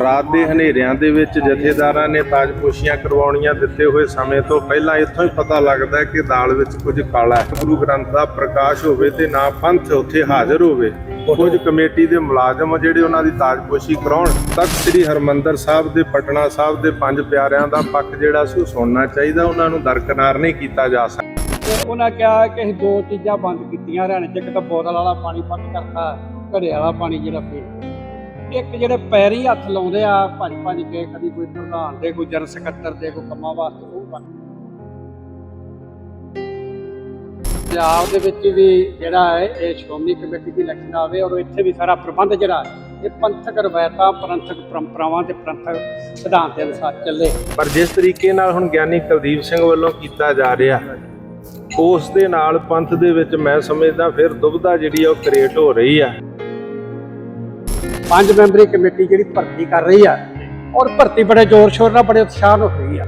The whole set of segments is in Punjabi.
ਰਾਤ ਦੇ ਹਨੇਰਿਆਂ ਦੇ ਵਿੱਚ ਜਥੇਦਾਰਾਂ ਨੇ ਤਾਜਪੋਸ਼ੀਆਂ ਕਰਵਾਉਣੀਆਂ ਦਿੱਤੇ ਹੋਏ ਸਮੇਂ ਤੋਂ ਪਹਿਲਾਂ ਇੱਥੋਂ ਹੀ ਪਤਾ ਲੱਗਦਾ ਹੈ ਕਿ ਦਾਲ ਵਿੱਚ ਕੁਝ ਕਾਲਾ ਹੈ। ਗੁਰੂ ਗ੍ਰੰਥ ਦਾ ਪ੍ਰਕਾਸ਼ ਹੋਵੇ ਤੇ ਨਾ ਪੰਥ ਉੱਥੇ ਹਾਜ਼ਰ ਹੋਵੇ। ਕੁਝ ਕਮੇਟੀ ਦੇ ਮੁਲਾਜ਼ਮ ਜਿਹੜੇ ਉਹਨਾਂ ਦੀ ਤਾਜਪੋਸ਼ੀ ਕਰਾਉਣ, ਤੱਕ ਸ੍ਰੀ ਹਰਮੰਦਰ ਸਾਹਿਬ ਦੇ, ਪਟਨਾ ਸਾਹਿਬ ਦੇ ਪੰਜ ਪਿਆਰਿਆਂ ਦਾ ਪੱਖ ਜਿਹੜਾ ਸੀ ਉਹ ਸੁਣਨਾ ਚਾਹੀਦਾ। ਉਹਨਾਂ ਨੂੰ ਦਰਕਨਾਰ ਨਹੀਂ ਕੀਤਾ ਜਾ ਸਕਦਾ। ਤੇ ਉਹਨਾਂ ਕਿਹਾ ਕਿ ਅਸੀਂ ਦੋ ਚੀਜ਼ਾਂ ਬੰਦ ਕੀਤੀਆਂ, ਹਰਿਆਣੇ 'ਚ ਇੱਕ ਤਾਂ ਬੋਤਲ ਵਾਲਾ ਪਾਣੀ ਬੰਦ ਕਰਤਾ, ਘੜੇ ਵਾਲਾ ਪਾਣੀ ਜਿਹੜਾ ਪੀ ਇੱਕ ਜਿਹੜੇ ਪੈਰੀ ਹੱਥ ਲਾਉਂਦੇ ਆ, ਭੱਜ ਭੱਜ ਕੇ ਕਦੀ ਕੋਈ ਪ੍ਰਧਾਨ ਦੇ, ਕੋਈ ਜਨ ਸਕੱਤਰ ਦੇ, ਕੋਈ ਕੰਮਾਂ ਵਾਸਤੇ, ਉਹ ਬੰਦ ਪੰਜਾਬ ਦੇ ਵਿੱਚ ਵੀ ਜਿਹੜਾ ਹੈ, ਇਹ ਸ਼੍ਰੋਮਣੀ ਕਮੇਟੀ ਦੀ ਇਲੈਕਸ਼ਨ ਆਵੇ ਔਰ ਇੱਥੇ ਵੀ ਸਾਰਾ ਪ੍ਰਬੰਧ ਜਿਹੜਾ ਇਹ ਪੰਥਕ ਰਵਾਇਤਾਂ, ਪੰਥਕ ਪਰੰਪਰਾਵਾਂ ਤੇ ਪੰਥਕ ਸਿਧਾਂਤ ਦੇ ਅਨੁਸਾਰ ਚੱਲੇ। ਪਰ ਜਿਸ ਤਰੀਕੇ ਨਾਲ ਹੁਣ ਗਿਆਨੀ ਕੁਲਦੀਪ ਸਿੰਘ ਵੱਲੋਂ ਕੀਤਾ ਜਾ ਰਿਹਾ, ਉਸ ਦੇ ਨਾਲ ਪੰਥ ਦੇ ਵਿੱਚ ਮੈਂ ਸਮਝਦਾ ਫਿਰ ਦੁਬਿਧਾ ਜਿਹੜੀ ਆ ਉਹ ਕ੍ਰੀਏਟ ਹੋ ਰਹੀ ਆ। ਪੰਜ ਮੈਂਬਰੀ ਕਮੇਟੀ ਜਿਹੜੀ ਭਰਤੀ ਕਰ ਰਹੀ ਆ ਔਰ ਭਰਤੀ ਬੜੇ ਜ਼ੋਰ ਸ਼ੋਰ ਨਾਲ ਬੜੇ ਉਤਸ਼ਾਹ ਨਾਲ ਹੋ ਰਹੀ ਆ।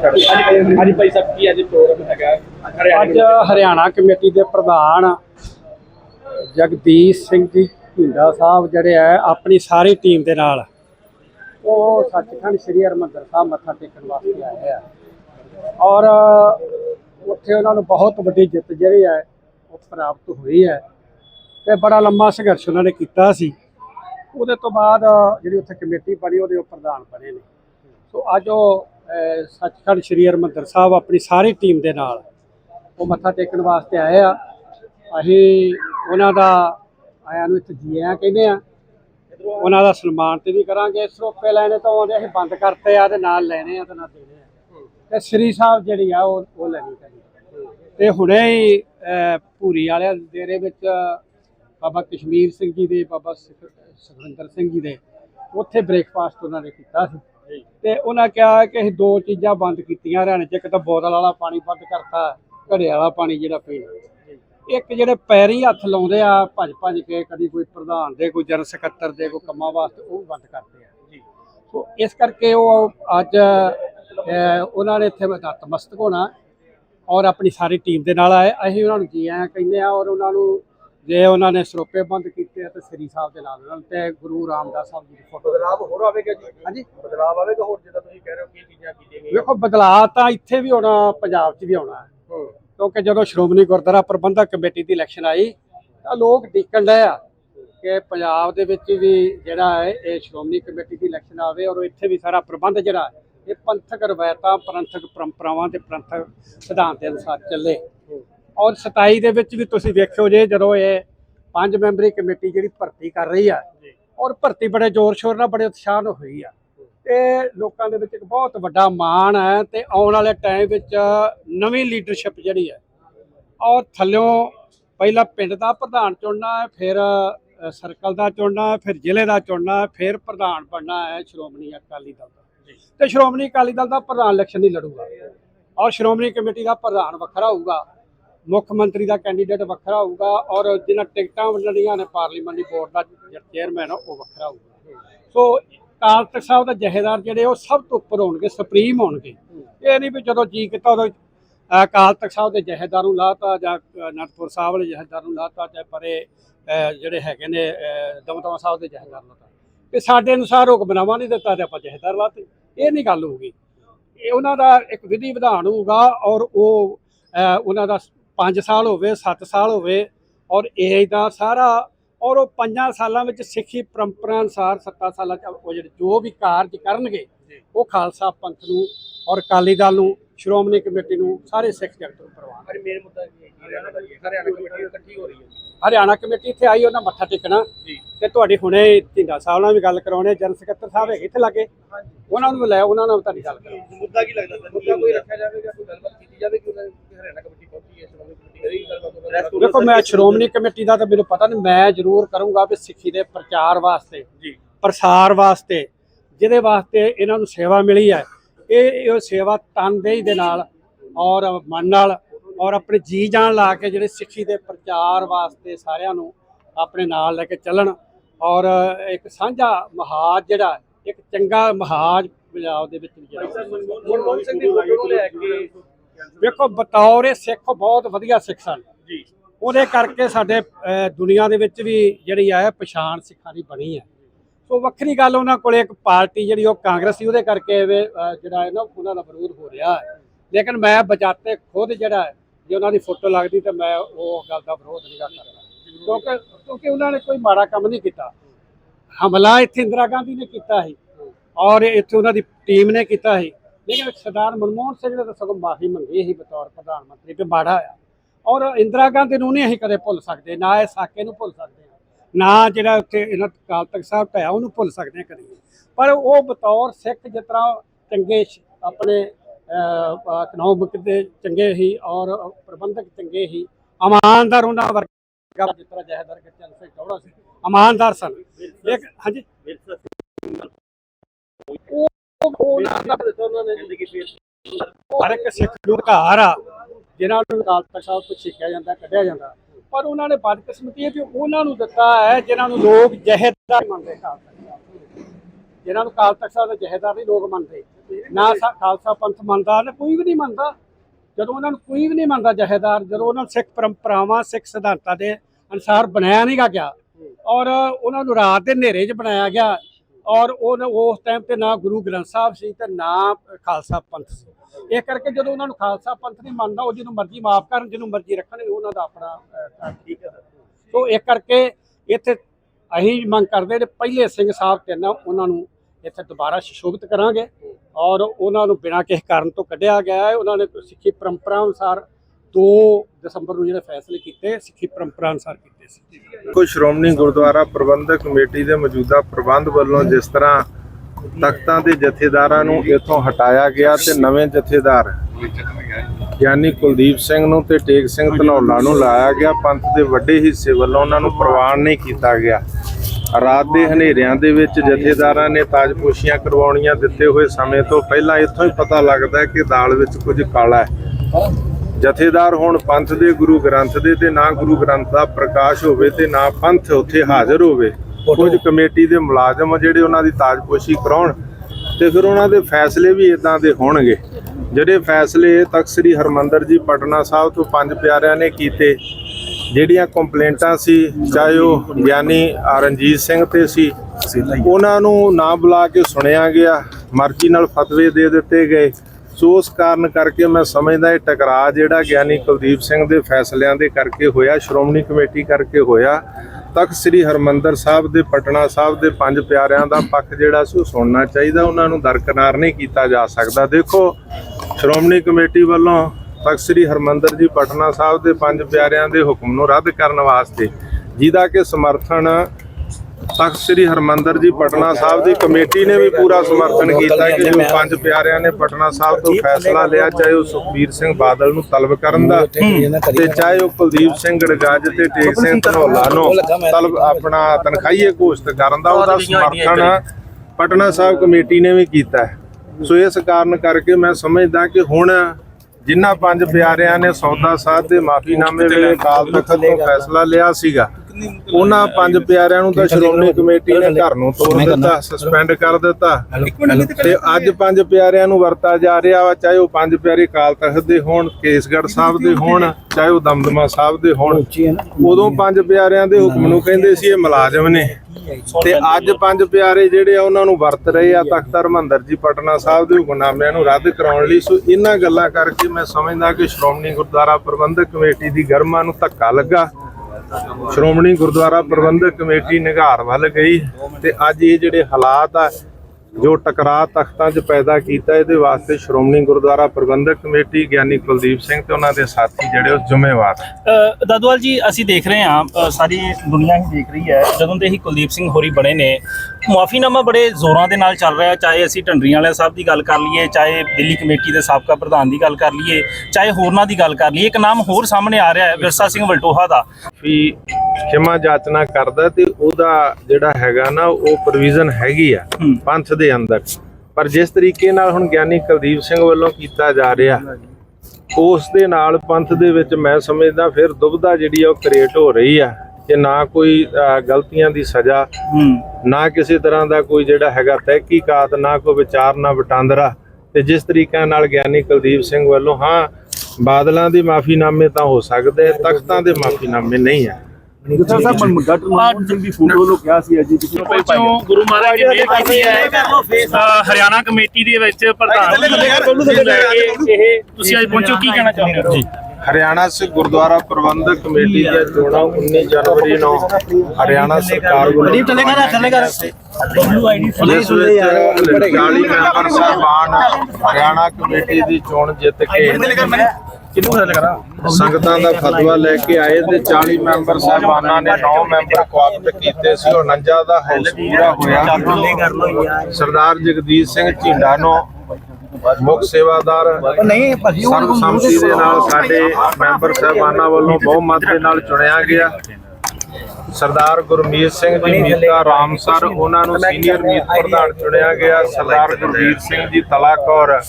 ਹਾਂਜੀ ਭਾਈ ਸਾਹਿਬ ਕੀ ਅੱਜ ਪ੍ਰੋਗਰਾਮ ਹੈਗਾ? ਅੱਜ ਹਰਿਆਣਾ ਕਮੇਟੀ ਦੇ ਪ੍ਰਧਾਨ ਜਗਦੀਸ਼ ਸਿੰਘ ਜੀ ਢਿੰਡਾ ਸਾਹਿਬ ਜਿਹੜੇ ਆ ਆਪਣੀ ਸਾਰੀ ਟੀਮ ਦੇ ਨਾਲ ਉਹ ਸੱਚਖੰਡ ਸ੍ਰੀ ਹਰਿਮੰਦਰ ਸਾਹਿਬ ਮੱਥਾ ਟੇਕਣ ਵਾਸਤੇ ਆਏ ਆ। ਔਰ, ਉੱਥੇ ਉਹਨਾਂ ਨੂੰ ਬਹੁਤ ਵੱਡੀ ਜਿੱਤ ਜਿਹੜੀ ਹੈ, ਉਹ ਪ੍ਰਾਪਤ ਹੋਈ ਹੈ। ਤੇ ਬੜਾ ਲੰਮਾ ਸੰਘਰਸ਼ ਉਹਨਾਂ ਨੇ ਕੀਤਾ ਸੀ। ਉਹਦੇ ਤੋਂ ਬਾਅਦ ਜਿਹੜੀ ਉੱਥੇ ਕਮੇਟੀ ਬਣੀ, ਉਹਦੇ ਉਹ ਪ੍ਰਧਾਨ ਬਣੇ ਨੇ। ਸੋ ਅੱਜ ਉਹ ਸੱਚਖੰਡ ਸ੍ਰੀ ਹਰਿਮੰਦਰ ਸਾਹਿਬ ਆਪਣੀ ਸਾਰੀ ਟੀਮ ਦੇ ਨਾਲ ਉਹ ਮੱਥਾ ਟੇਕਣ ਵਾਸਤੇ ਆਏ ਆ। ਅਸੀਂ ਉਹਨਾਂ ਦਾ ਆਇਆਂ ਨੂੰ ਇੱਥੇ ਜੀ ਆਇਆਂ ਕਹਿੰਦੇ ਆ ਉਹਨਾਂ ਦਾ ਸਨਮਾਨ ਤੇ ਵੀ ਕਰਾਂਗੇ। ਸਰੋਪੇ ਲੈਣੇ ਤਾਂ ਆਉਂਦੇ ਅਸੀਂ ਬੰਦ ਕਰਤੇ ਆ ਤੇ ਨਾਲ ਲੈਣੇ ਆ ਤੇ ਨਾਲ ਦੇਣੇ ਆ। ਤੇ ਸ੍ਰੀ ਸਾਹਿਬ ਜਿਹੜੀ ਆ ਉਹ ਉਹ ਲੈਣੀ ਚਾਹੀਦੀ ਤੇ ਹੁਣੇ ਹੀ ਅਹ, ਵਾਲਿਆਂ ਦੇ ਵਿੱਚ ਬਾਬਾ ਕਸ਼ਮੀਰ ਸਿੰਘ ਜੀ ਦੇ ਬਾਬਾ ਸੁਖਵਿੰਦਰ ਸਿੰਘ ਜੀ ਦੇ ਉੱਥੇ ਬ੍ਰੇਕਫਾਸਟ ਉਹਨਾਂ ਨੇ ਕੀਤਾ ਸੀ। ਤੇ ਉਹਨਾਂ ਕਿਹਾ ਕਿ ਅਸੀਂ ਦੋ ਚੀਜ਼ਾਂ ਬੰਦ ਕੀਤੀਆਂ ਹਰਿਆਣੇ 'ਚ ਇੱਕ ਤਾਂ ਬੋਤਲ ਵਾਲਾ ਪਾਣੀ ਬੰਦ ਕਰਤਾ ਘੜੇ ਵਾਲਾ ਪਾਣੀ ਜਿਹੜਾ ਪੀਣਾ। ਇੱਕ ਜਿਹੜੇ ਪੈਰੀ ਹੱਥ ਲਾਉਂਦੇ ਆ ਭੱਜ ਭੱਜ ਕੇ ਕਦੀ ਕੋਈ ਪ੍ਰਧਾਨ ਦੇ ਕੋਈ ਜਨ ਸਕੱਤਰ ਦੇ ਕੋਈ ਕੰਮਾਂ ਵਾਸਤੇ ਉਹ ਬੰਦ ਕਰਦੇ ਆ। ਸੋ ਇਸ ਕਰਕੇ ਉਹ ਅੱਜ ਉਹਨਾਂ ਨੇ ਇੱਥੇ ਨਤਮਸਤਕ ਹੋਣਾ ਔਰ ਆਪਣੀ ਸਾਰੀ ਟੀਮ ਦੇ ਨਾਲ ਆਏ। ਅਸੀਂ ਉਹਨਾਂ ਨੂੰ ਜੀ ਆਇਆਂ ਕਹਿੰਦੇ ਆ ਔਰ ਉਹਨਾਂ ਨੂੰ ਜੇ ਉਹਨਾਂ ਨੇ ਸਰੋਪੇ ਬੰਦ ਕੀਤੇ ਤੇ ਸ੍ਰੀ ਸਾਹਿਬ ਦੇ ਨਾਲ ਉਹਨਾਂ ਤੇ ਗੁਰੂ ਰਾਮਦਾਸ ਸਾਹਿਬ ਜੀ ਦੀ ਫੋਟੋ ਬਦਲਾਅ ਹੋਰ ਆਵੇਗਾ ਜੀ। ਹਾਂਜੀ। ਬਦਲਾਅ ਆਵੇਗਾ ਹੋਰ ਜਿੱਦਾਂ ਤੁਸੀਂ ਕਹਿ ਰਹੇ ਹੋ ਕੀ ਚੀਜ਼ਾਂ ਕੀਤੀਆਂ ਗਈਆਂ। ਵੇਖੋ ਬਦਲਾਅ ਤਾਂ ਇੱਥੇ ਵੀ ਹੋਣਾ ਪੰਜਾਬ 'ਚ ਵੀ ਆਉਣਾ। ਕਿਉਂਕਿ ਜਦੋਂ ਸ਼੍ਰੋਮਣੀ ਗੁਰਦੁਆਰਾ ਪ੍ਰਬੰਧਕ ਕਮੇਟੀ ਦੀ ਇਲੈਕਸ਼ਨ ਆਈ, ਤਾਂ ਲੋਕ ਡਿੱਕਣ ਡਏ ਆ ਕਿ ਪੰਜਾਬ ਦੇ ਵਿੱਚ ਵੀ ਜਿਹੜਾ ਹੈ, ਇਹ ਸ਼੍ਰੋਮਣੀ ਕਮੇਟੀ ਦੀ ਇਲੈਕਸ਼ਨ ਆਵੇ ਔਰ ਇੱਥੇ ਵੀ ਸਾਰਾ ਪ੍ਰਬੰਧ ਜਿਹੜਾ ਇਹ ਪੰਥਕ ਰਵਾਇਤਾਂ, ਪੰਥਕ ਪਰੰਪਰਾਵਾਂ ਤੇ ਪੰਥਕ ਸਿਧਾਂਤ ਦੇ ਅਨੁਸਾਰ ਚੱਲੇ। ਔਰ 27 ਦੇ ਵਿੱਚ ਵੀ ਤੁਸੀਂ ਵੇਖਿਓ ਜੇ, ਜਦੋਂ ਇਹ ਪੰਜ ਮੈਂਬਰੀ ਕਮੇਟੀ ਜਿਹੜੀ ਭਰਤੀ ਕਰ ਰਹੀ ਆ, ਔਰ ਭਰਤੀ ਬੜੇ ਜ਼ੋਰ ਸ਼ੋਰ ਨਾਲ, ਬੜੇ ਉਤਸ਼ਾਹ ਨਾਲ ਹੋਈ ਆ ਤੇ ਲੋਕਾਂ ਦੇ ਵਿੱਚ ਇੱਕ ਬਹੁਤ ਵੱਡਾ ਮਾਣ ਹੈ ਤੇ ਆਉਣ ਵਾਲੇ ਟਾਈਮ ਵਿੱਚ ਨਵੀਂ ਲੀਡਰਸ਼ਿਪ ਜਿਹੜੀ ਹੈ ਔਰ ਥੱਲਿਓਂ ਪਹਿਲਾਂ ਪਿੰਡ ਦਾ ਪ੍ਰਧਾਨ ਚੁਣਨਾ ਹੈ ਫਿਰ ਸਰਕਲ ਦਾ ਚੁਣਨਾ ਹੈ ਫਿਰ ਜ਼ਿਲ੍ਹੇ ਦਾ ਚੁਣਨਾ ਹੈ ਫਿਰ ਪ੍ਰਧਾਨ ਬਣਨਾ ਹੈ ਸ਼੍ਰੋਮਣੀ ਅਕਾਲੀ ਦਲ ਦਾ। ਤੇ ਸ਼੍ਰੋਮਣੀ ਅਕਾਲੀ ਦਲ ਦਾ ਪ੍ਰਧਾਨ ਇਲੈਕਸ਼ਨ ਨਹੀਂ ਲੜੂਗਾ ਔਰ ਸ਼੍ਰੋਮਣੀ ਕਮੇਟੀ ਦਾ ਪ੍ਰਧਾਨ ਵੱਖਰਾ ਹੋਊਗਾ ਮੁੱਖ ਮੰਤਰੀ ਦਾ ਕੈਂਡੀਡੇਟ ਵੱਖਰਾ ਹੋਊਗਾ ਔਰ ਜਿਹਨਾਂ ਟਿਕਟਾਂ ਵੰਡਣੀਆਂ ਨੇ ਪਾਰਲੀਮੈਂਟਰੀ ਬੋਰਡ ਦਾ ਚੇਅਰਮੈਨ ਉਹ ਵੱਖਰਾ ਹੋਊਗਾ। ਸੋ ਅਕਾਲ ਤਖਤ ਸਾਹਿਬ ਦਾ ਜਹੇਦਾਰ ਜਿਹੜੇ ਉਹ ਸਭ ਤੋਂ ਉੱਪਰ ਹੋਣਗੇ, ਸੁਪਰੀਮ ਹੋਣਗੇ। ਇਹ ਨਹੀਂ ਵੀ ਜਦੋਂ ਜੀ ਕੀਤਾ ਉਦੋਂ ਅਕਾਲ ਤਖਤ ਸਾਹਿਬ ਦੇ ਜਹੇਦਾਰ ਨੂੰ ਲਾਤਾ ਜਾਂ ਅਨੰਦਪੁਰ ਸਾਹਿਬ ਵਾਲੇ ਜਹੇਦਾਰ ਨੂੰ ਲਾਤਾ ਚਾਹੇ ਪਰੇ, ਅਹ, ਜਿਹੜੇ ਹੈਗੇ ਨੇ ਦਮਦਮਾ ਸਾਹਿਬ ਦੇ ਜਹੇਦਾਰ ਨੂੰ ਲਾਤਾ। ਤੇ ਸਾਡੇ ਅਨੁਸਾਰ ਹੁਕਮਨਾਮਾ ਨਹੀਂ ਦਿੱਤਾ ਤੇ ਆਪਾਂ ਜਹੇਦਾਰ ਲਾਤੇ। ਇਹ ਨਹੀਂ ਗੱਲ ਹੋਊਗੀ ਇਹ ਉਹਨਾਂ ਦਾ ਇੱਕ ਵਿਧੀ ਵਿਧਾਨ ਹੋਊਗਾ ਔਰ ਉਹ ਉਹਨਾਂ ਦਾ 5 ਸਾਲ ਹੋਵੇ 7 ਸਾਲ ਹੋਵੇ ਔਰ ਇਹ ਦਾ ਸਾਰਾ ਔਰ ਉਹ ਪੰਜਾਂ ਸਾਲਾਂ ਵਿੱਚ ਸਿੱਖੀ ਪਰੰਪਰਾ ਅਨੁਸਾਰ 7 ਸਾਲਾਂ ਚ ਉਹ ਜਿਹੜੇ ਜੋ ਵੀ ਕਾਰਜ ਕਰਨਗੇ ਉਹ ਖਾਲਸਾ ਪੰਥ ਨੂੰ ਔਰ ਅਕਾਲੀ ਦਲ ਨੂੰ ਸ਼੍ਰੋਮਣੀ ਕਮੇਟੀ ਨੂੰ ਸਾਰੇ ਸਿੱਖ ਜਗਤ ਨੂੰ ਪ੍ਰਵਾਨ ਪਰ ਮੇਨ ਮੁੱਦਾ ਹਰਿਆਣਾ ਕਮੇਟੀ ਇਕੱਠੀ ਹੋ ਰਹੀ ਹੈ ਹਰਿਆਣਾ ਕਮੇਟੀ ਇੱਥੇ ਆਈ ਉਹਨਾਂ ਮੱਥਾ ਟੇਕਣਾ ਤੇ ਤੁਹਾਡੀ ਹੁਣੇ ਢਿੰਡਾ ਸਾਹਿਬ ਨਾਲ ਵੀ ਗੱਲ ਕਰਾਉਣੇ ਜਨ ਸਕੱਤਰ ਸਾਹਿਬ ਹੈਗੇ ਇੱਥੇ ਲਾਗੇ। ਉਹਨਾਂ ਨੂੰ ਲੈ ਉਹਨਾਂ ਨਾਲ ਤੁਹਾਡੀ ਗੱਲ ਕਰਾਓ ਮੁੱਦਾ ਕੀ ਲੱਗਦਾ? ਮੁੱਦਾ ਕੋਈ ਰੱਖਿਆ ਜਾਵੇਗਾ ਕੋਈ ਗੱਲਬਾਤ ਕੀਤੀ ਜਾਵੇਗੀ ਉਹਨਾਂ ਹਰਿਆਣਾ ਕਮੇਟੀ ਪਹੁੰਚੀ ਹੈ ਸ਼੍ਰੋਮਣੀ ਦੇਖੋ ਮੈਂ ਸ਼੍ਰੋਮਣੀ ਕਮੇਟੀ ਦਾ ਤਾਂ ਮੈਨੂੰ ਪਤਾ ਨਹੀਂ ਮੈਂ ਜ਼ਰੂਰ ਕਰੂੰਗਾ ਵੀ ਸਿੱਖੀ ਦੇ ਪ੍ਰਚਾਰ ਵਾਸਤੇ ਜੀ। ਪ੍ਰਸਾਰ ਵਾਸਤੇ ਜਿਹਦੇ ਵਾਸਤੇ ਇਹਨਾਂ ਨੂੰ ਸੇਵਾ ਮਿਲੀ ਹੈ। ਇਹ ਇਹ ਸੇਵਾ ਤਨਦੇਹੀ ਦੇ ਨਾਲ ਔਰ ਮਨ ਨਾਲ ਔਰ ਆਪਣੇ ਜੀ ਜਾਨ ਲਾ ਕੇ ਜਿਹੜੇ ਸਿੱਖੀ ਦੇ ਪ੍ਰਚਾਰ ਵਾਸਤੇ ਸਾਰਿਆਂ ਨੂੰ ਆਪਣੇ ਨਾਲ ਲੈ ਕੇ ਚੱਲਣ ਔਰ ਇੱਕ ਸਾਂਝਾ ਮਹਾਜ ਜਿਹੜਾ ਇੱਕ ਚੰਗਾ ਮਹਾਜ ਪੰਜਾਬ ਦੇ ਵਿੱਚ ਵੀ ਜਿਹੜਾ ਮਨਮੋਹਨ ਸਿੰਘ ਦੀ ਫੋਟੋ ਲੈ ਕੇ ਵੇਖੋ ਬਤੌਰ ਸਿੱਖ ਬਹੁਤ ਵਧੀਆ ਸਿੱਖ ਸਨ। ਜੀ। ਉਹਦੇ ਕਰਕੇ ਸਾਡੇ ਦੁਨੀਆ ਦੇ ਵਿੱਚ ਵੀ ਜਿਹੜੀ ਹੈ ਪਛਾਣ ਸਿੱਖਾਂ ਦੀ ਬਣੀ ਹੈ ਸੋ ਵੱਖਰੀ ਗੱਲ ਉਹਨਾਂ ਕੋਲੇ ਇੱਕ ਪਾਰਟੀ ਜਿਹੜੀ ਉਹ ਕਾਂਗਰਸ ਸੀ ਉਹਦੇ ਕਰਕੇ ਜਿਹੜਾ ਹੈ ਨਾ ਉਹਨਾਂ ਦਾ ਵਿਰੋਧ ਹੋ ਰਿਹਾ ਹੈ। ਲੇਕਿਨ ਮੈਂ ਬਜਾਤੇ ਖੁਦ ਜਿਹੜਾ ਜੇ ਉਹਨਾਂ ਦੀ ਫੋਟੋ ਲੱਗਦੀ ਤਾਂ ਮੈਂ ਉਹ ਗੱਲ ਦਾ ਵਿਰੋਧ ਨਹੀਂ ਕਰਦਾ ਕਿਉਂਕਿ ਕਿਉਂਕਿ ਉਹਨਾਂ ਨੇ ਕੋਈ ਮਾੜਾ ਕੰਮ ਨਹੀਂ ਕੀਤਾ। ਹਮਲਾ ਇੱਥੇ ਇੰਦਰਾ ਗਾਂਧੀ ਨੇ ਕੀਤਾ ਸੀ। ਔਰ ਇੱਥੇ ਉਹਨਾਂ ਦੀ ਟੀਮ ਨੇ ਕੀਤਾ ਸੀ। ਲੇਕਿਨ ਸਰਦਾਰ ਮਨਮੋਹਨ ਸਿੰਘ ਨੇ ਤਾਂ ਸਗੋਂ ਮਾਫੀ ਮੰਗੀ ਸੀ ਬਤੌਰ ਪ੍ਰਧਾਨ ਮੰਤਰੀ ਤੇ ਮਾੜਾ ਆ। ਔਰ ਇੰਦਰਾ ਗਾਂਧੀ ਨੂੰ ਨਹੀਂ ਅਸੀਂ ਕਦੇ ਭੁੱਲ ਸਕਦੇ ਨਾ ਇਹ ਸਾਕੇ ਨੂੰ ਭੁੱਲ ਸਕਦੇ ਨਾ ਜਿਹੜਾ ਉੱਥੇ ਇਹਨਾਂ ਕਾਲ ਤਖਤ ਸਾਹਿਬ ਢਾਇਆ ਉਹਨੂੰ ਭੁੱਲ ਸਕਦੇ ਕਦੇ। ਪਰ ਉਹ ਬਤੌਰ ਸਿੱਖ ਜਿਸ ਤਰ੍ਹਾਂ ਚੰਗੇ ਸ਼- ਆਪਣੇ ਇਕਨੋਮਿਕ ਦੇ ਚੰਗੇ ਹੀ ਔਰ ਪ੍ਰਬੰਧਕ ਚੰਗੇ ਹੀ ਇਮਾਨਦਾਰ ਉਹਨਾਂ ਵਰਗਾ ਜਿਸ ਤਰ੍ਹਾਂ ਜਹਦਰ ਚੰਦ ਸਿੰਘ ਚੌੜਾ ਸੀ ਇਮਾਨਦਾਰ ਸਨ। ਇੱਕ ਹਾਂਜੀ। ਉਹ ਉਹ- ਉਹਨਾਂ ਦਾ ਦਿੱਤਾ ਉਹਨਾਂ ਨੇ ਜ਼ਿੰਦਗੀ ਫੇਰ ਹਰ ਇੱਕ ਸਿੱਖ ਨੂੰ ਅਧਿਕਾਰ ਆ ਜਿਨ੍ਹਾਂ ਨੂੰ ਅਕਾਲ ਤਖਤ ਸਾਹਿਬ ਤੋਂ ਸਿੱਖਿਆ ਜਾਂਦਾ ਕੱਢਿਆ ਜਾਂਦਾ। ਪਰ ਉਹਨਾਂ ਨੇ ਬਦਕਿਸਮਤੀ ਹੈ ਕਿ ਉਹਨਾਂ ਨੂੰ ਦਿੱਤਾ ਹੈ ਜਿਨ੍ਹਾਂ ਨੂੰ ਲੋਕ ਜਹੇਦਾਰ ਮੰਨਦੇ ਅਕਾਲ ਤਖਤ ਸਾਹਿਬ ਨੂੰ। ਜਿਨ੍ਹਾਂ ਨੂੰ ਅਕਾਲ ਤਖਤ ਸਾਹਿਬ ਦੇ ਜਹੇਦਾਰ ਨਹੀਂ ਲੋਕ ਮੰਨਦੇ। ਨਾ ਖਾਲਸਾ ਪੰਥ ਮੰਨਦਾ ਨਾ ਕੋਈ ਵੀ ਨਹੀਂ ਮੰਨਦਾ। ਜਦੋਂ ਉਹਨਾਂ ਨੂੰ ਕੋਈ ਵੀ ਨਹੀਂ ਮੰਨਦਾ ਜਹੇਦਾਰ ਜਦੋਂ ਉਹਨਾਂ ਨੂੰ ਸਿੱਖ ਪਰੰਪਰਾਵਾਂ ਸਿੱਖ ਸਿਧਾਂਤਾਂ ਦੇ ਅਨੁਸਾਰ ਬਣਾਇਆ ਨਹੀਂਗਾ ਗਿਆ ਔਰ ਉਹਨਾਂ ਨੂੰ ਰਾਤ ਦੇ ਹਨੇਰੇ 'ਚ ਬਣਾਇਆ ਗਿਆ ਔਰ ਉਹ ਉਸ ਟਾਈਮ ਤੇ ਨਾ ਗੁਰੂ ਗ੍ਰੰਥ ਸਾਹਿਬ ਸੀ ਤੇ ਨਾ ਖਾਲਸਾ ਪੰਥ ਸੀ। ਇਹ ਕਰਕੇ ਜਦੋਂ ਉਹਨਾਂ ਨੂੰ ਖਾਲਸਾ ਪੰਥ ਨਹੀਂ ਮੰਨਦਾ ਉਹ ਜਿਹਨੂੰ ਮਰਜ਼ੀ ਮਾਫ ਕਰਨ ਜਿਹਨੂੰ ਮਰਜ਼ੀ ਰੱਖਣ ਉਹਨਾਂ ਦਾ ਆਪਣਾ ਠੀਕ ਹੈ। ਸੋ ਇਹ ਕਰਕੇ ਇੱਥੇ ਅਸੀਂ ਮੰਗ ਕਰਦੇ ਨੇ ਪਹਿਲੇ ਸਿੰਘ ਸਾਹਿਬ ਤਿੰਨ ਆ, ਉਹਨਾਂ ਨੂੰ ਇੱਥੇ ਦੁਬਾਰਾ ਸ਼ੋਭਿਤ ਕਰਾਂਗੇ ਔਰ ਉਹਨਾਂ ਨੂੰ ਬਿਨਾਂ ਕਿਸੇ ਕਾਰਨ ਤੋਂ ਕੱਢਿਆ ਗਿਆ ਹੈ। ਉਹਨਾਂ ਨੇ ਸਿੱਖੀ ਪਰੰਪਰਾ ਅਨੁਸਾਰ 2 ਦਸੰਬਰ ਨੂੰ ਜਿਹੜੇ ਫੈਸਲੇ ਕੀਤੇ, ਸਿੱਖੀ ਪਰੰਪਰਾ ਅਨੁਸਾਰ ਕੀਤੇ ਸੀ। ਕੋਈ ਸ਼੍ਰੋਮਣੀ ਗੁਰਦੁਆਰਾ ਪ੍ਰਬੰਧਕ ਕਮੇਟੀ ਦੇ ਮੌਜੂਦਾ ਪ੍ਰਬੰਧ ਵੱਲੋਂ ਜਿਸ ਤਰ੍ਹਾਂ ਤਖਤਾਂ ਦੇ ਜਥੇਦਾਰਾਂ ਨੂੰ ਇੱਥੋਂ ਹਟਾਇਆ ਗਿਆ ਤੇ ਨਵੇਂ ਜਥੇਦਾਰ ਯਾਨੀ ਕੁਲਦੀਪ ਸਿੰਘ ਨੂੰ ਤੇ ਟੇਕ ਸਿੰਘ ਧਨੌਲਾ ਨੂੰ ਲਾਇਆ ਗਿਆ, ਪੰਥ ਦੇ ਵੱਡੇ ਹਿੱਸੇ ਵੱਲੋਂ ਉਹਨਾਂ ਨੂੰ ਪ੍ਰਵਾਨ ਨਹੀਂ ਕੀਤਾ ਗਿਆ। ਰਾਤ ਦੇ ਹਨੇਰਿਆਂ ਦੇ ਵਿੱਚ ਜਥੇਦਾਰਾਂ ਨੇ ਤਾਜਪੋਸ਼ੀਆਂ ਕਰਵਾਉਣੀਆਂ ਦਿੱਤੇ ਹੋਏ ਸਮੇਂ ਤੋਂ ਪਹਿਲਾਂ ਇੱਥੋਂ ਹੀ ਪਤਾ ਲੱਗਦਾ ਕਿ ਦਾਲ ਵਿੱਚ ਕੁਝ ਕਾਲਾ ਹੈ। ਜਥੇਦਾਰ ਹੁਣ ਪੰਥ ਦੇ ਗੁਰੂ ਗ੍ਰੰਥ ਦੇ ਤੇ ਨਾ ਗੁਰੂ ਗ੍ਰੰਥ ਦਾ ਪ੍ਰਕਾਸ਼ ਹੋਵੇ ਤੇ ਨਾ ਪੰਥ ਉੱਥੇ ਹਾਜ਼ਰ ਹੋਵੇ। ਕੁਝ ਕਮੇਟੀ ਦੇ ਮੁਲਾਜ਼ਮ ਜਿਹੜੇ ਉਹਨਾਂ ਦੀ ਤਾਜਪੋਸ਼ੀ ਕਰਾਉਣ ਤੇ ਫਿਰ ਉਹਨਾਂ ਦੇ ਫੈਸਲੇ ਵੀ ਇਦਾਂ ਦੇ ਹੋਣਗੇ। ਜਿਹੜੇ ਫੈਸਲੇ ਤਖਤ ਸ੍ਰੀ ਹਰਮੰਦਰ ਜੀ ਪਟਨਾ ਸਾਹਿਬ ਤੋਂ ਪੰਜ ਪਿਆਰਿਆਂ ਨੇ ਕੀਤੇ ਜਿਹੜੀਆਂ ਕੰਪਲੇਂਟਾਂ ਸੀ ਚਾਹੇ ਉਹ ਗਿਆਨੀ ਰਣਜੀਤ ਸਿੰਘ ਤੇ ਸੀ ਉਹਨਾਂ ਨੂੰ ਨਾ ਬੁਲਾ ਕੇ ਸੁਣਿਆ ਗਿਆ ਮਰਜ਼ੀ ਨਾਲ ਫਤਵੇ ਦੇ ਦਿੱਤੇ ਗਏ। ਸੋ ਉਸ ਕਾਰਨ ਕਰਕੇ ਮੈਂ ਸਮਝਦਾ ਇਹ ਟਕਰਾਅ ਜਿਹੜਾ ਗਿਆਨੀ ਕੁਲਦੀਪ ਸਿੰਘ ਦੇ ਫੈਸਲਿਆਂ ਦੇ ਕਰਕੇ ਹੋਇਆ, ਸ਼੍ਰੋਮਣੀ ਕਮੇਟੀ ਕਰਕੇ ਹੋਇਆ, ਤਖਤ ਸ੍ਰੀ ਹਰਮੰਦਰ ਸਾਹਿਬ ਦੇ, ਪਟਨਾ ਸਾਹਿਬ ਦੇ ਪੰਜ ਪਿਆਰਿਆਂ ਦਾ ਪੱਖ ਜਿਹੜਾ ਸੀ ਉਹ ਸੁਣਨਾ ਚਾਹੀਦਾ, ਉਹਨਾਂ ਨੂੰ ਦਰਕਨਾਰ ਨਹੀਂ ਕੀਤਾ ਜਾ ਸਕਦਾ। ਦੇਖੋ, ਸ਼੍ਰੋਮਣੀ ਕਮੇਟੀ ਵੱਲੋਂ ਤਖਤ ਸ੍ਰੀ ਹਰਮੰਦਰ ਜੀ, ਪਟਨਾ ਸਾਹਿਬ ਦੇ ਪੰਜ ਪਿਆਰਿਆਂ ਦੇ ਹੁਕਮ ਨੂੰ ਰੱਦ ਕਰਨ ਵਾਸਤੇ ਜਿਹਦਾ ਕਿ ਸਮਰਥਨ ਤਖਤ ਸ੍ਰੀ ਹਰਮੰਦਰ ਜੀ ਪਟਨਾ ਸਾਹਿਬ ਦੀ ਕਮੇਟੀ ਨੇ ਵੀ ਪੂਰਾ ਸਮਰਥਨ ਕੀਤਾ ਕਿ ਜੋ ਪੰਜ ਪਿਆਰਿਆਂ ਨੇ ਪਟਨਾ ਸਾਹਿਬ ਤੋਂ ਫੈਸਲਾ ਲਿਆ ਚਾਹੇ ਉਹ ਸੁਖਬੀਰ ਸਿੰਘ ਬਾਦਲ ਨੂੰ ਤਲਬ ਕਰਨ ਦਾ ਤੇ ਚਾਹੇ ਉਹ ਕੁਲਦੀਪ ਸਿੰਘ ਗੜਗੱਜ ਤੇ ਟੇਕ ਸਿੰਘ ਧਨੌਲਾ ਨੂੰ ਤਲਬ ਆਪਣਾ ਤਨਖਾਹੀਏ ਘੋਸ਼ਿਤ ਕਰਨ ਦਾ ਉਹਦਾ ਸਮਰਥਨ ਪਟਨਾ ਸਾਹਿਬ ਕਮੇਟੀ ਨੇ ਵੀ ਕੀਤਾ। ਸੋ ਇਸ ਕਾਰਨ ਕਰਕੇ ਮੈਂ ਸਮਝਦਾ ਕਿ ਹੁਣ ਜਿਨ੍ਹਾਂ ਪੰਜ ਪਿਆਰਿਆਂ ਨੇ ਸੌਦਾ ਸਾਧ ਦੇ ਮਾਫੀਨਾਮੇ ਵੇਲੇ ਕਾਲ ਤਖਤ ਤੋਂ ਫੈਸਲਾ ਲਿਆ ਸੀਗਾ ਉਹਨਾਂ ਪੰਜ ਪਿਆਰਿਆਂ ਨੂੰ ਤਾਂ ਸ਼੍ਰੋਮਣੀ ਕਮੇਟੀ ਨੇ ਘਰ ਨੂੰ ਤੋੜ ਦਿੱਤਾ ਸਸਪੈਂਡ ਕਰ ਦਿੱਤਾ। ਤੇ ਅੱਜ ਪੰਜ ਪਿਆਰਿਆਂ ਨੂੰ ਵਰਤਾ ਜਾ ਰਿਹਾ ਵਾ ਚਾਹੇ ਉਹ ਪੰਜ ਪਿਆਰੇ ਕਾਲ ਤਖਤ ਦੇ ਹੋਣ ਕੇਸਗੜ੍ਹ ਸਾਹਿਬ ਦੇ ਹੋਣ ਚਾਹੇ ਉਹ ਦਮਦਮਾ ਸਾਹਿਬ ਦੇ ਹੋਣ। ਉਦੋਂ ਪੰਜ ਪਿਆਰਿਆਂ ਦੇ ਹੁਕਮ ਨੂੰ ਕਹਿੰਦੇ ਸੀ ਇਹ ਮੁਲਾਜ਼ਮ ਨੇ। ਤੇ ਅੱਜ ਪੰਜ ਪਿਆਰੇ ਜਿਹੜੇ ਆ ਉਹਨਾਂ ਨੂੰ ਵਰਤ ਰਹੇ ਆ ਤਖਤ ਹਰਮੰਦਰ ਜੀ ਪਟਨਾ ਸਾਹਿਬ ਦੇ ਹੁਕਮਨਾਮਿਆਂ ਨੂੰ ਰੱਦ ਕਰਾਉਣ ਲਈ। ਸੋ ਇਹਨਾਂ ਗੱਲਾਂ ਕਰਕੇ ਮੈਂ ਸਮਝਦਾ ਕਿ ਸ਼੍ਰੋਮਣੀ ਗੁਰਦੁਆਰਾ ਪ੍ਰਬੰਧਕ ਕਮੇਟੀ ਦੀ ਗਰਮਾ ਨੂੰ ਧੱਕਾ ਲੱਗਾ। ਸ਼੍ਰੋਮਣੀ ਗੁਰਦੁਆਰਾ ਪ੍ਰਬੰਧਕ ਕਮੇਟੀ ਨਿਗਾਰ ਵੱਲ ਗਈ ਤੇ ਅੱਜ ਇਹ ਜਿਹੜੇ ਹਾਲਾਤ ਆ ਜੋ ਟਕਰਾਅ ਤਖਤਾਂ 'ਚ ਪੈਦਾ ਕੀਤਾ ਇਹਦੇ ਵਾਸਤੇ ਸ਼੍ਰੋਮਣੀ ਗੁਰਦੁਆਰਾ ਪ੍ਰਬੰਧਕ ਕਮੇਟੀ ਗਿਆਨੀ ਕੁਲਦੀਪ ਸਿੰਘ ਤੇ ਉਹਨਾਂ ਦੇ ਸਾਥੀ ਜਿਹੜੇ ਉਹ ਜ਼ਿੰਮੇਵਾਰ ਅ, ਦਾਦੂਵਾਲ ਜੀ ਅਸੀਂ ਦੇਖ ਰਹੇ ਹਾਂ ਸਾਰੀ ਦੁਨੀਆ ਹੀ ਦੇਖ ਰਹੀ ਹੈ ਜਦੋਂ ਦੇ ਹੀ ਕੁਲਦੀਪ ਸਿੰਘ ਹੋਰੀ ਬਣੇ ਨੇ ਮੁਆਫੀਨਾਮਾ ਬੜੇ ਜ਼ੋਰਾਂ ਦੇ ਨਾਲ ਚੱਲ ਰਿਹਾ ਚਾਹੇ ਅਸੀਂ ਢੰਡਰੀਆਂ ਵਾਲੇ ਸਾਹਿਬ ਦੀ ਗੱਲ ਕਰ ਲਈਏ ਚਾਹੇ ਦਿੱਲੀ ਕਮੇਟੀ ਦੇ ਸਾਬਕਾ ਪ੍ਰਧਾਨ ਦੀ ਗੱਲ ਕਰ ਲਈਏ ਚਾਹੇ ਹੋਰਨਾਂ ਦੀ ਗੱਲ ਕਰ ਲਈਏ ਇੱਕ ਨਾਮ ਹੋਰ ਸਾਹਮਣੇ ਆ ਰਿਹਾ ਹੈ ਵਿਰਸਾ ਸਿੰਘ ਵਲਟੋਹਾ ਦਾ। ਵੀ ਖਿਮਾ ਜਾਚਨਾ ਕਰਦਾ ਤੇ ਉਹਦਾ ਜਿਹੜਾ ਹੈਗਾ ਨਾ ਉਹ ਪ੍ਰੋਵੀਜ਼ਨ ਹੈਗੀ ਆ। ਪੰਥ ਦੇ ਅੰਦਰ। ਪਰ ਜਿਸ ਤਰੀਕੇ ਨਾਲ ਹੁਣ ਗਿਆਨੀ ਕੁਲਦੀਪ ਸਿੰਘ ਵੱਲੋਂ ਕੀਤਾ ਜਾ ਰਿਹਾ ਉਸ ਦੇ ਨਾਲ ਪੰਥ ਦੇ ਵਿੱਚ ਮੈਂ ਸਮਝਦਾ ਫਿਰ ਦੁਬਦਾ ਜਿਹੜੀ ਆ ਉਹ ਕ੍ਰੀਏਟ ਹੋ ਰਹੀ ਆ ਕਿ ਨਾ ਕੋਈ ਗਲਤੀਆਂ ਦੀ ਸਜ਼ਾ ਨਾ ਕਿਸੇ ਤਰ੍ਹਾਂ ਦਾ ਕੋਈ ਜਿਹੜਾ ਹੈਗਾ ਤਹਿਕੀਕਾਤ ਨਾ ਕੋਈ ਵਿਚਾਰ ਨਾ ਵਟਾਂਦਰਾ। ਤੇ ਜਿਸ ਤਰੀਕੇ ਨਾਲ ਗਿਆਨੀ ਕੁਲਦੀਪ ਸਿੰਘ ਵੱਲੋਂ ਹਾਂ ਬਾਦਲਾਂ ਦੇ ਮਾਫੀਨਾਮੇ ਤਾਂ ਹੋ ਸਕਦੇ ਤਖਤਾਂ ਦੇ ਮਾਫੀਨਾਮੇ ਨਹੀਂ ਹੈ ਜਿੱਥੇ ਸਾਹਿਬ ਮਨਮੁੰਡਾ ਮਨਮੋਹਨ ਸਿੰਘ ਦੀ ਫੋਟੋ ਵੱਲੋਂ ਕਿਹਾ ਸੀ ਅਜੀ ਤੁਸੀਂ ਵਿੱਚੋਂ ਗੁਰੂ ਮਹਾਰਾਜ ਨੇ ਮਿਹਰ ਕੀਤੀ ਹੈ ਅ, ਹਰਿਆਣਾ ਕਮੇਟੀ ਦੇ ਵਿੱਚ ਪ੍ਰਧਾਨ ਲੈ ਕੇ ਇਹ ਤੁਸੀਂ ਅੱਜ ਪਹੁੰਚੋ ਕੀ ਕਹਿਣਾ ਚਾਹੁੰਦੇ ਹੋ ਜੀ। ਹਰਿਆਣਾ ਸਿੱਖ ਗੁਰਦੁਆਰਾ ਪ੍ਰਬੰਧਕ ਕਮੇਟੀ ਦੀਆਂ ਚੋਣਾਂ 19 ਜਨਵਰੀ ਨੂੰ ਹਰਿਆਣਾ ਸਰਕਾਰ ਵੱਲੋਂ ਜਿਸ ਵਿੱਚ 40 ਮੈਂਬਰ ਸਾਹਿਬਾਨ ਹਰਿਆਣਾ ਕਮੇਟੀ ਦੀ ਸੰਗਤਾਂ ਦਾ ਫਤਵਾ ਲੈ ਕੇ ਆਏ ਤੇ 40 ਮੈਂਬਰ ਸਾਹਿਬਾਨਾਂ ਨੇ 9 ਮੈਂਬਰ ਕੁਆਪਟ ਕੀਤੇ ਸੀ ਉਹ 49 ਦਾ ਹਾਊਸ ਪੂਰਾ ਹੋਇਆ। ਸਰਦਾਰ ਜਗਦੀਸ਼ ਸਿੰਘ ਝੀਂਡਾ ਨੂੰ ਮੁੱਖ ਸੇਵਾਦਾਰ ਨਹੀਂ ਸਰਬਸੰਮਤੀ ਦੇ ਨਾਲ ਸਾਡੇ ਮੈਂਬਰ ਸਾਹਿਬਾਨਾਂ ਵੱਲੋਂ ਬਹੁਮਤ ਦੇ ਨਾਲ ਚੁਣਿਆ ਗਿਆ। ਸਰਦਾਰ ਗੁਰਮੀਤ ਸਿੰਘ ਜੀ ਮੀਤਾ ਰਾਮਸਰ ਉਹਨਾਂ ਨੂੰ ਸੀਨੀਅਰ ਮੀਤ ਪ੍ਰਧਾਨ ਚੁਣਿਆ ਗਿਆ। ਸਰਦਾਰ ਗੁਰਜੀਤ ਸਿੰਘ ਜੀ ਤਲਾ ਕੌਰ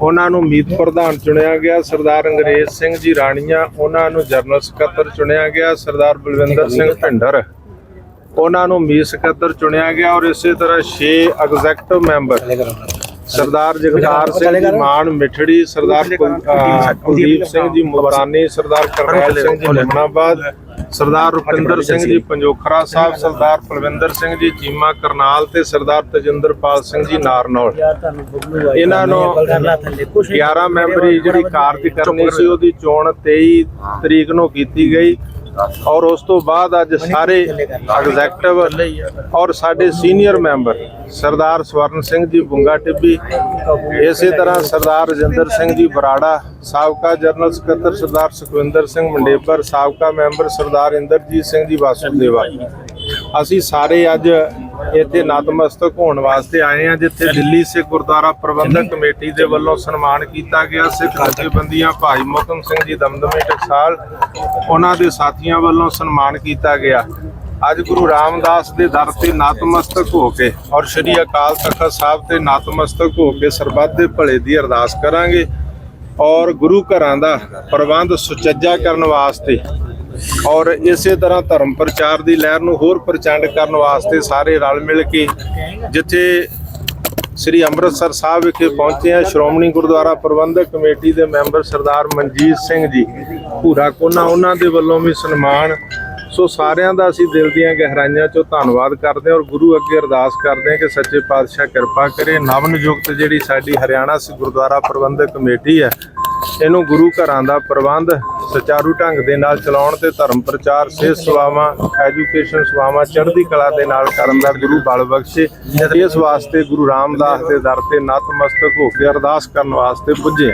ਉਹਨਾਂ ਨੂੰ ਮੀਤ ਪ੍ਰਧਾਨ ਚੁਣਿਆ ਗਿਆ ਸਰਦਾਰ ਅੰਗਰੇਜ਼ ਸਿੰਘ ਜੀ ਰਾਣੀਆਂ ਉਹਨਾਂ ਨੂੰ ਜਨਰਲ ਸਕੱਤਰ ਚੁਣਿਆ ਗਿਆ ਸਰਦਾਰ ਬਲਵਿੰਦਰ ਸਿੰਘ ਭਿੰਡਰ ਉਹਨਾਂ ਨੂੰ ਮੀਤ ਸਕੱਤਰ ਚੁਣਿਆ ਗਿਆ ਔਰ ਇਸੇ ਤਰ੍ਹਾਂ 6 ਐਗਜ਼ੈਕਟਿਵ ਮੈਂਬਰ ਸਰਦਾਰ ਜਗਤਾਰ ਸਿੰਘ ਜੀ ਮਾਨ ਮਿਠੜੀ ਸਰਦਾਰ ਕੁਲਦੀਪ ਸਿੰਘ ਜੀ ਮੁਲਤਾਨੀ ਸਰਦਾਰ ਕਰਨੈਲ ਸਿੰਘ ਜੀ ਨਿਮਨਾਬਾਦ ਸਰਦਾਰ ਰੁਪਿੰਦਰ ਸਿੰਘ ਜੀ ਪੰਜੋਖਰਾ ਸਾਹਿਬ ਸਰਦਾਰ ਪਲਵਿੰਦਰ ਸਿੰਘ ਜੀ ਚੀਮਾ ਕਰਨਾਲ ਤੇ ਸਰਦਾਰ ਤਜਿੰਦਰਪਾਲ ਸਿੰਘ ਜੀ ਨਾਰਨੌਲ। ਇਹਨਾਂ ਨੂੰ 11 ਮੈਂਬਰੀ ਜਿਹੜੀ ਕਾਰਜਕਰਨੀ ਸੀ ਉਹਦੀ ਚੋਣ 23 ਤਰੀਕ ਨੂੰ ਕੀਤੀ ਗਈ। ਔਰ ਉਸ ਤੋਂ ਬਾਅਦ ਅੱਜ ਸਾਰੇ ਐਗਜ਼ੈਕਟਿਵ ਔਰ ਸਾਡੇ ਸੀਨੀਅਰ ਮੈਂਬਰ ਸਰਦਾਰ ਸਵਰਨ ਸਿੰਘ ਜੀ ਬੁੰਗਾ ਟਿੱਬੀ ਇਸੇ ਤਰ੍ਹਾਂ ਸਰਦਾਰ ਰਜਿੰਦਰ ਸਿੰਘ ਜੀ ਬਰਾੜਾ ਸਾਬਕਾ ਜਨਰਲ ਸਕੱਤਰ ਸਰਦਾਰ ਸੁਖਵਿੰਦਰ ਸਿੰਘ ਮੰਡੇਪਰ ਸਾਬਕਾ ਮੈਂਬਰ ਸਰਦਾਰ ਇੰਦਰਜੀਤ ਸਿੰਘ ਜੀ ਵਾਸੂਦੇਵਾ। ਅਸੀਂ ਸਾਰੇ ਅੱਜ ਇੱਥੇ ਨਤਮਸਤਕ ਹੋਣ ਵਾਸਤੇ ਆਏ ਹਾਂ ਜਿੱਥੇ ਦਿੱਲੀ ਸਿੱਖ ਗੁਰਦੁਆਰਾ ਪ੍ਰਬੰਧਕ ਕਮੇਟੀ ਦੇ ਵੱਲੋਂ ਸਨਮਾਨ ਕੀਤਾ ਗਿਆ। ਸਿੱਖ ਜਥੇਬੰਦੀਆਂ ਭਾਈ ਮੋਹਕਮ ਸਿੰਘ ਜੀ ਦਮਦਮੇ ਟਕਸਾਲ ਉਹਨਾਂ ਦੇ ਸਾਥੀਆਂ ਵੱਲੋਂ ਸਨਮਾਨ ਕੀਤਾ ਗਿਆ। ਅੱਜ ਗੁਰੂ ਰਾਮਦਾਸ ਦੇ ਦਰ ਤੇ ਨਤਮਸਤਕ ਹੋ ਕੇ ਔਰ ਸ੍ਰੀ ਅਕਾਲ ਤਖਤ ਸਾਹਿਬ ਤੇ ਨਤਮਸਤਕ ਹੋ ਕੇ ਸਰਬੱਤ ਦੇ ਭਲੇ ਦੀ ਅਰਦਾਸ ਕਰਾਂਗੇ। ਔਰ ਗੁਰੂ ਘਰਾਂ ਦਾ ਪ੍ਰਬੰਧ ਸੁਚੱਜਾ ਕਰਨ ਵਾਸਤੇ ਔਰ ਇਸੇ ਤਰ੍ਹਾਂ ਧਰਮ ਪ੍ਰਚਾਰ ਦੀ ਲਹਿਰ ਨੂੰ ਹੋਰ ਪ੍ਰਚੰਡ ਕਰਨ ਵਾਸਤੇ ਸਾਰੇ ਰਲ ਮਿਲ ਕੇ ਜਿੱਥੇ ਸ੍ਰੀ ਅੰਮ੍ਰਿਤਸਰ ਸਾਹਿਬ ਵਿਖੇ ਪਹੁੰਚੇ ਆ ਸ਼੍ਰੋਮਣੀ ਗੁਰਦੁਆਰਾ ਪ੍ਰਬੰਧਕ ਕਮੇਟੀ ਦੇ ਮੈਂਬਰ ਸਰਦਾਰ ਮਨਜੀਤ ਸਿੰਘ ਜੀ, ਭੂਰਾ ਕੋਨਾ, ਉਹਨਾਂ ਦੇ ਵੱਲੋਂ ਵੀ ਸਨਮਾਨ। ਸੋ ਸਾਰਿਆਂ ਦਾ ਅਸੀਂ ਦਿਲ ਦੀਆਂ ਗਹਿਰਾਈਆਂ ਚੋਂ ਧੰਨਵਾਦ ਕਰਦੇ ਹਾਂ ਔਰ ਗੁਰੂ ਅੱਗੇ ਅਰਦਾਸ ਕਰਦੇ ਹਾਂ ਕਿ ਸੱਚੇ ਪਾਤਸ਼ਾਹ ਕਿਰਪਾ ਕਰੇ। ਨਵ ਨਿਯੁਕਤ ਜਿਹੜੀ ਸਾਡੀ ਹਰਿਆਣਾ ਸਿੱਖ ਗੁਰਦੁਆਰਾ ਪ੍ਰਬੰਧਕ ਕਮੇਟੀ ਹੈ, ਇਹਨੂੰ ਗੁਰੂ ਘਰਾਂ ਦਾ ਪ੍ਰਬੰਧ ਸੁਚਾਰੂ ਢੰਗ ਦੇ ਨਾਲ ਚਲਾਉਣ ਤੇ ਧਰਮ ਪ੍ਰਚਾਰ, ਸਿਹਤ ਸੇਵਾਵਾਂ ਐਜੂਕੇਸ਼ਨ ਸੇਵਾਵਾਂ, ਚੜ੍ਹਦੀ ਕਲਾ ਦੇ ਨਾਲ ਕਰਨ ਦਾ ਗੁਰੂ ਬਲ ਬਖਸ਼ੇ। ਇਸ ਵਾਸਤੇ ਗੁਰੂ ਰਾਮਦਾਸ ਦੇ ਦਰ ਤੇ ਨਤਮਸਤਕ ਹੋ ਕੇ ਅਰਦਾਸ ਕਰਨ ਵਾਸਤੇ ਪੁੱਜੇ